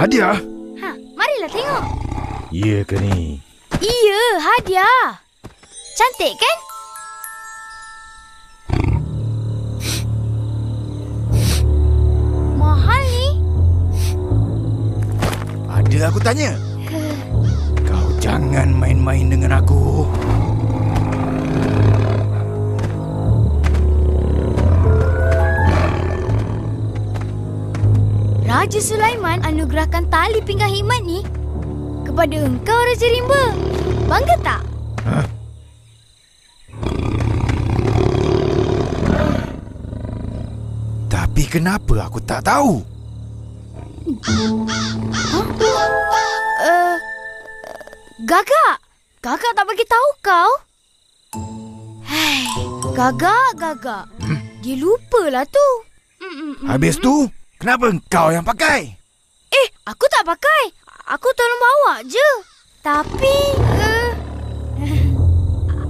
Hadiah? Ha, marilah tengok. Ya ke ni? Iya, hadiah. Cantik kan? Mahal ni. Ada aku tanya. Kau jangan main-main dengan aku. Raja Sulaiman anugerahkan tali pinggang hikmat ni kepada engkau Raja Rimba. Bangga tak? Tapi kenapa aku tak tahu? Uh, gagak. Gagak tak bagi tahu kau. Hai, gagak, gagak. Dia lupalah tu. Habis tu, kenapa kau yang pakai? Eh, aku tak pakai. Aku tolong bawa je. Tapi, uh,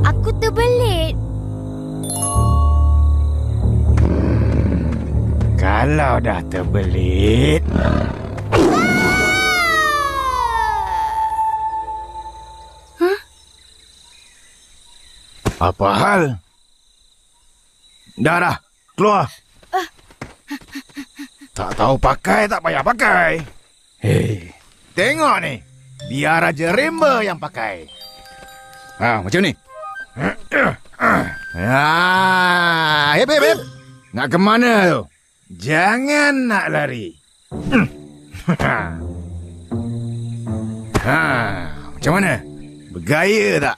aku terbelit. Kalau dah terbelit, apa hal? Dah dah, keluar. Tak tahu pakai, tak payah pakai. Hei, tengok ni. Biar Raja Rimba yang pakai. Ha, macam ni. Ah, hep, hep, hep. Nak ke mana tu? Jangan nak lari. ha, macam mana? Bergaya tak?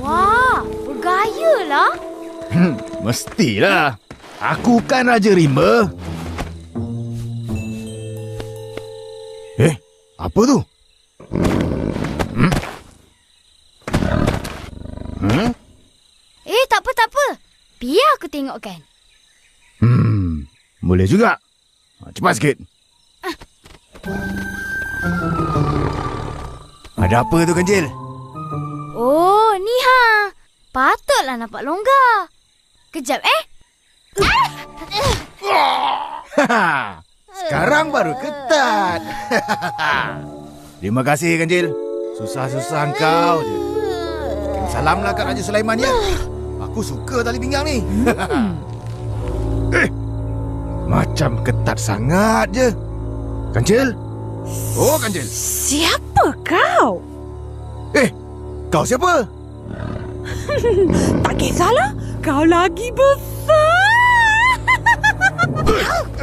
Wah, bergaya lah. Hmm, mestilah. Aku kan Raja Rimba. Apa tu? Hmm? Hmm? Eh, tak apa, tak apa. Biar aku tengokkan. Hmm, boleh juga. Ha, Cepat sikit. Ada apa tu, Kancil? Oh, ni ha. Patutlah nampak longgar. Kejap eh. Sekarang baru ketat. Terima kasih, Kancil. Susah-susah kau je. Salamlah kat Raja Sulaiman ya. Aku suka tali pinggang ni. eh, macam ketat sangat je. Kancil? Oh, Kancil. Siapa kau? Eh, kau siapa? Tak kisahlah. Kau lagi besar.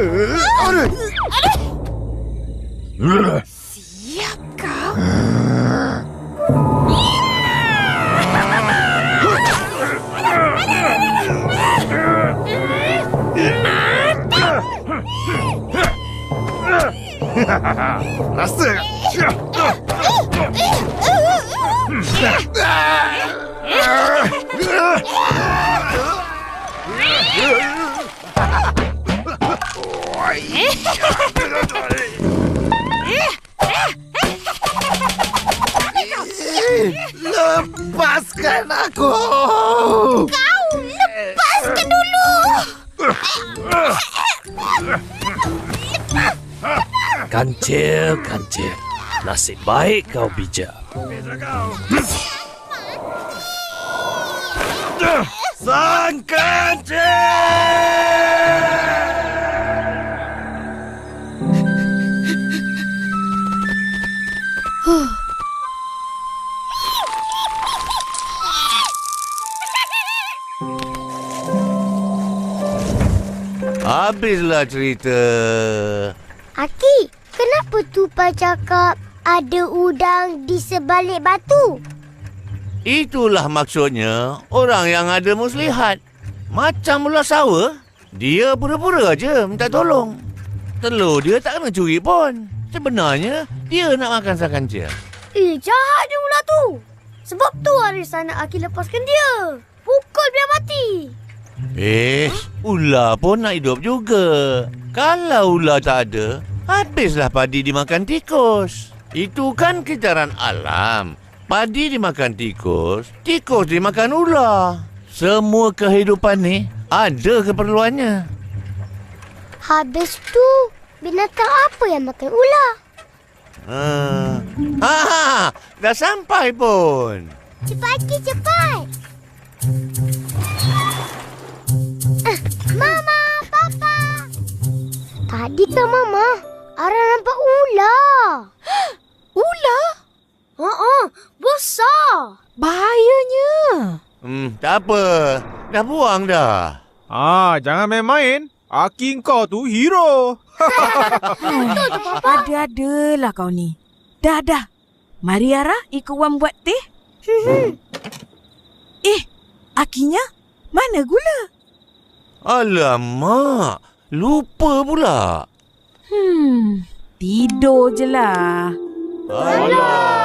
아래! 아래! 라스! Lepaskan aku Lepaskan dulu. Kancil, kancil. Nasib baik kau bijak. Sang kancil Habislah cerita. Aki, kenapa Tupai cakap ada udang di sebalik batu? Itulah maksudnya orang yang ada muslihat. Macam ular sawa, dia pura-pura aja minta tolong. Telur dia tak kena curi pun. Sebenarnya, dia nak makan sang kancil. Eh, jahatnya ular tu. Sebab tu Arisa nak Aki lepaskan dia. Pukul biar mati. Eh, ular pun nak hidup juga. Kalau ular tak ada, habislah padi dimakan tikus. Itu kan kejaran alam. Padi dimakan tikus, tikus dimakan ular. Semua kehidupan ni ada keperluannya. Habis tu, binatang apa yang makan ular? Ah. Ha, dah sampai pun. Cepat Ki, cepat. Kan Mama, Ara nampak ular. Ular? Oh, besar. Bahayanya. Hmm, tak apa. Dah buang dah. Ah, jangan main-main. Aki kau tu hero. Ada-adalah kau ni. Dah, dah. Mari Ara ikut Wan buat teh. eh, akinya mana gula? Alamak. Lupa pula. Hmm, tidur je lah. Alah.